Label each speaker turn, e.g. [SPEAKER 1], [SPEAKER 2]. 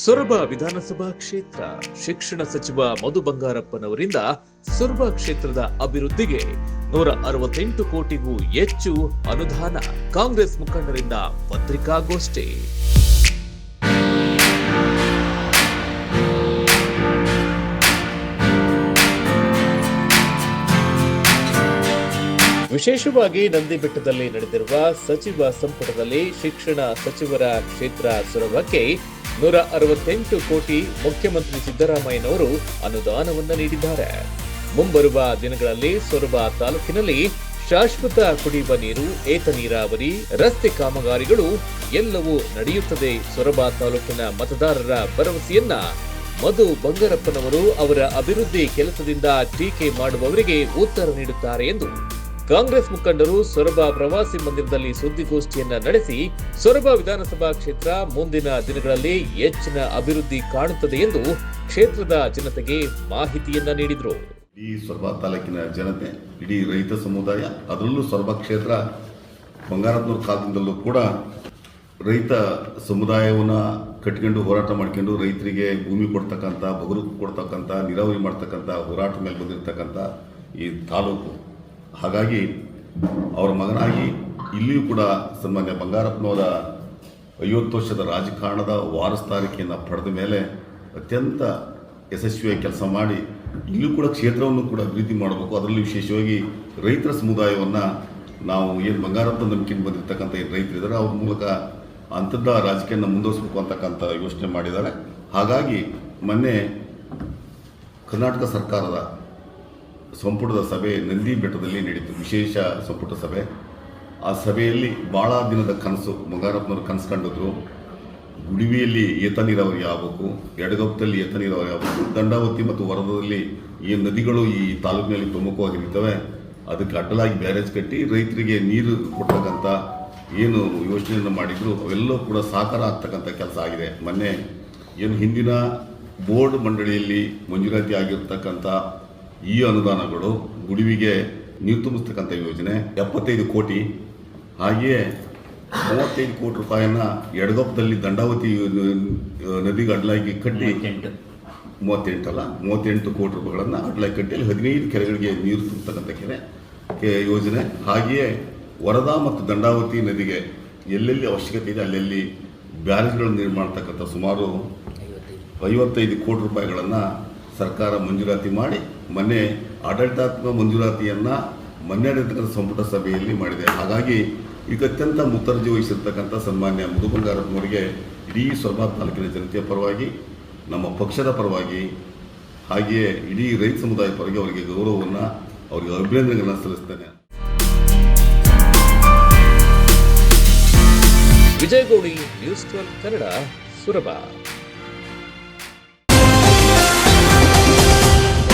[SPEAKER 1] ಸೊರಬ ವಿಧಾನಸಭಾ ಕ್ಷೇತ್ರ. ಶಿಕ್ಷಣ ಸಚಿವ ಮಧು ಬಂಗಾರಪ್ಪನವರಿಂದ ಸೊರಬ ಕ್ಷೇತ್ರದ ಅಭಿವೃದ್ಧಿಗೆ ನೂರ ಅರವತ್ತೆಂಟು ಕೋಟಿಗೂ ಹೆಚ್ಚು ಅನುದಾನ ಕಾಂಗ್ರೆಸ್ ಮುಖಂಡರಿಂದ ಪತ್ರಿಕಾಗೋಷ್ಠಿ. ವಿಶೇಷವಾಗಿ ನಂದಿ ಬೆಟ್ಟದಲ್ಲಿ ನಡೆದಿರುವ ಸಚಿವ ಸಂಪುಟದಲ್ಲಿ ಶಿಕ್ಷಣ ಸಚಿವರ ಕ್ಷೇತ್ರ ಸೊರಬಕ್ಕೆ ನೂರ ಅರವತ್ತೆಂಟು ಕೋಟಿ ಮುಖ್ಯಮಂತ್ರಿ ಸಿದ್ದರಾಮಯ್ಯನವರು ಅನುದಾನವನ್ನು ನೀಡಿದ್ದಾರೆ. ಮುಂಬರುವ ದಿನಗಳಲ್ಲಿ ಸೊರಬ ತಾಲೂಕಿನಲ್ಲಿ ಶಾಶ್ವತ ಕುಡಿಯುವ ನೀರು, ಏತ ನೀರಾವರಿ, ರಸ್ತೆ ಕಾಮಗಾರಿಗಳು ಎಲ್ಲವೂ ನಡೆಯುತ್ತದೆ. ಸೊರಬ ತಾಲೂಕಿನ ಮತದಾರರ ಭರವಸೆಯನ್ನ ಮಧು ಬಂಗಾರಪ್ಪನವರು ಅವರ ಅಭಿವೃದ್ಧಿ ಕೆಲಸದಿಂದ ಟೀಕೆ ಮಾಡುವವರಿಗೆ ಉತ್ತರ ನೀಡುತ್ತಾರೆ ಎಂದು ಕಾಂಗ್ರೆಸ್ ಮುಖಂಡರು ಸೊರಬ ಪ್ರವಾಸಿ ಮಂದಿರದಲ್ಲಿ ಸುದ್ದಿಗೋಷ್ಠಿಯನ್ನ ನಡೆಸಿ ಸೊರಬ ವಿಧಾನಸಭಾ ಕ್ಷೇತ್ರ ಮುಂದಿನ ದಿನಗಳಲ್ಲಿ ಹೆಚ್ಚಿನ ಅಭಿವೃದ್ಧಿ ಕಾಣುತ್ತದೆ ಎಂದು ಕ್ಷೇತ್ರದ ಜನತೆಗೆ ಮಾಹಿತಿಯನ್ನ ನೀಡಿದರು.
[SPEAKER 2] ಇಡೀ ಸೊರಬ ತಾಲೂಕಿನ ಜನತೆ, ಇಡೀ ರೈತ ಸಮುದಾಯ, ಅದರಲ್ಲೂ ಸೊರಬ ಕ್ಷೇತ್ರ ಬಂಗಾರತ್ನೂರು ಕಾಲದಿಂದಲೂ ಕೂಡ ರೈತ ಸಮುದಾಯವನ್ನು ಕಟ್ಕೊಂಡು ಹೋರಾಟ ಮಾಡ್ಕೊಂಡು ರೈತರಿಗೆ ಭೂಮಿ ಕೊಡ್ತಕ್ಕಂಥ ಬಗರು ಕೊಡ್ತಕ್ಕಂಥ, ನೀರಾವರಿ ಮಾಡ್ತಕ್ಕಂಥ ಹೋರಾಟ ಮೇಲೆ ಬಂದಿರತಕ್ಕಂಥ ಈ ತಾಲೂಕು ಹಾಗಾಗಿ ಅವರ ಮಗನಾಗಿ ಇಲ್ಲಿಯೂ ಕೂಡ ಸನ್ಮಾನ್ಯ ಬಂಗಾರಪ್ಪನವರ ಐವತ್ತು ವರ್ಷದ ರಾಜಕಾರಣದ ವಾರಸ್ತಾರಿಕೆಯನ್ನು ಪಡೆದ ಮೇಲೆ ಅತ್ಯಂತ ಯಶಸ್ವಿಯಾಗಿ ಕೆಲಸ ಮಾಡಿ ಇಲ್ಲೂ ಕೂಡ ಕ್ಷೇತ್ರವನ್ನು ಕೂಡ ಅಭಿವೃದ್ಧಿ ಮಾಡಬೇಕು. ಅದರಲ್ಲಿ ವಿಶೇಷವಾಗಿ ರೈತರ ಸಮುದಾಯವನ್ನು ನಾವು ಏನು ಬಂಗಾರಪ್ಪ ನಂಬಿಕೆ ಬಂದಿರತಕ್ಕಂಥ ಏನು ರೈತರಿದ್ದಾರೆ ಅವ್ರ ಮೂಲಕ ಅಂಥದ್ದ ರಾಜಕೀಯನ ಮುಂದುವರಿಸಬೇಕು ಅಂತಕ್ಕಂಥ ಯೋಚನೆ ಮಾಡಿದ್ದಾರೆ. ಹಾಗಾಗಿ ಮೊನ್ನೆ ಕರ್ನಾಟಕ ಸರ್ಕಾರದ ಸಂಪುಟದ ಸಭೆ ನಂದಿ ಬೆಟ್ಟದಲ್ಲಿ ನಡೀತು ವಿಶೇಷ ಸಂಪುಟ ಸಭೆ. ಆ ಸಭೆಯಲ್ಲಿ ಭಾಳ ದಿನದ ಕನಸು. ಬಂಗಾರಪ್ಪನವರು ಕನಸು ಕಂಡಿದ್ರು. ಗುಡಿವಿಯಲ್ಲಿ ಏತ ನೀರಾವರಿ ಆಗಬೇಕು. ಎಡಗೊಪ್ಪದಲ್ಲಿ ಏತ ನೀರಾವರಿ ಆಗಬೇಕು. ದಂಡಾವತಿ ಮತ್ತು ವರದದಲ್ಲಿ ಈ ನದಿಗಳು ಈ ತಾಲೂಕಿನಲ್ಲಿ ಪ್ರಮುಖವಾಗಿರ್ತವೆ ಅದಕ್ಕೆ ಅಡ್ಡಲಾಗಿ ಬ್ಯಾರೇಜ್ ಕಟ್ಟಿ ರೈತರಿಗೆ ನೀರು ಕೊಡ್ತಕ್ಕಂಥ ಏನು ಯೋಚನೆಯನ್ನು ಮಾಡಿದ್ರು. ಅವೆಲ್ಲವೂ ಕೂಡ ಸಾಕಾರ ಆಗ್ತಕ್ಕಂಥ ಕೆಲಸ ಆಗಿದೆ. ಮೊನ್ನೆ ಏನು ಹಿಂದಿನ ಬೋರ್ಡ್ ಮಂಡಳಿಯಲ್ಲಿ ಮಂಜೂರಾತಿ ಆಗಿರ್ತಕ್ಕಂಥ ಈ ಅನುದಾನಗಳು ಗುಡಿವಿಗೆ ನೀರು ತುಂಬಿಸ್ತಕ್ಕಂಥ ಯೋಜನೆ ಎಪ್ಪತ್ತೈದು ಕೋಟಿ. ಹಾಗೆಯೇ ಮೂವತ್ತೈದು ಕೋಟಿ ರೂಪಾಯಿಯನ್ನ ಎಡಗೊಪ್ಪದಲ್ಲಿ ದಂಡಾವತಿ ನದಿಗೆ ಅಡ್ಲಾಗಿ ಕಟ್ಟಿ ಮೂವತ್ತೆಂಟಲ್ಲ ಮೂವತ್ತೆಂಟು ಕೋಟಿ ರೂಪಾಯಿಗಳನ್ನು ಅಡ್ಲಾಗಿ ಕಟ್ಟಿ ಅಲ್ಲಿ ಹದಿನೈದು ಕೆರೆಗಳಿಗೆ ನೀರು ತುಂಬತಕ್ಕಂಥ ಕೆರೆ ಕೆ- ಯೋಜನೆ. ಹಾಗೆಯೇ ವರದಾ ಮತ್ತು ದಂಡಾವತಿ ನದಿಗೆ ಎಲ್ಲೆಲ್ಲಿ ಅವಶ್ಯಕತೆ ಇದೆ ಅಲ್ಲೆಲ್ಲಿ ಬ್ಯಾರೇಜ್ಗಳನ್ನು ನಿರ್ಮಾಣ ಮಾಡ್ತಕ್ಕಂಥ ಸುಮಾರು ಐವತ್ತೈದು ಕೋಟಿ ರೂಪಾಯಿಗಳನ್ನು ಸರ್ಕಾರ ಮಂಜೂರಾತಿ ಮಾಡಿ, ಮೊನ್ನೆ ಆಡಳಿತಾತ್ಮಕ ಮಂಜೂರಾತಿಯನ್ನು ಮೊನ್ನೆ ನಡೆತಕ್ಕಂಥ ಸಂಪುಟ ಸಭೆಯಲ್ಲಿ ಮಾಡಿದೆ. ಹಾಗಾಗಿ ಈಗ ಅತ್ಯಂತ ಮುತರ್ಜಿ ವಹಿಸಿರ್ತಕ್ಕಂಥ ಸನ್ಮಾನ್ಯ ಮಧು ಬಂಗಾರಪ್ಪನವರಿಗೆ ಇಡೀ ಸೊರಬ ತಾಲೂಕಿನ ಜನತೆಯ ಪರವಾಗಿ, ನಮ್ಮ ಪಕ್ಷದ ಪರವಾಗಿ, ಹಾಗೆಯೇ ಇಡೀ ರೈತ ಸಮುದಾಯ ಪರವಾಗಿ ಅವರಿಗೆ ಗೌರವವನ್ನು, ಅವರಿಗೆ ಅಭಿನಂದನೆಗಳನ್ನು ಸಲ್ಲಿಸ್ತೇನೆ.
[SPEAKER 1] ವಿಜಯಗೌಡಿ ನ್ಯೂಸ್ ಟ್ವೆಲ್ ಕನ್ನಡ, ಸುರಬ.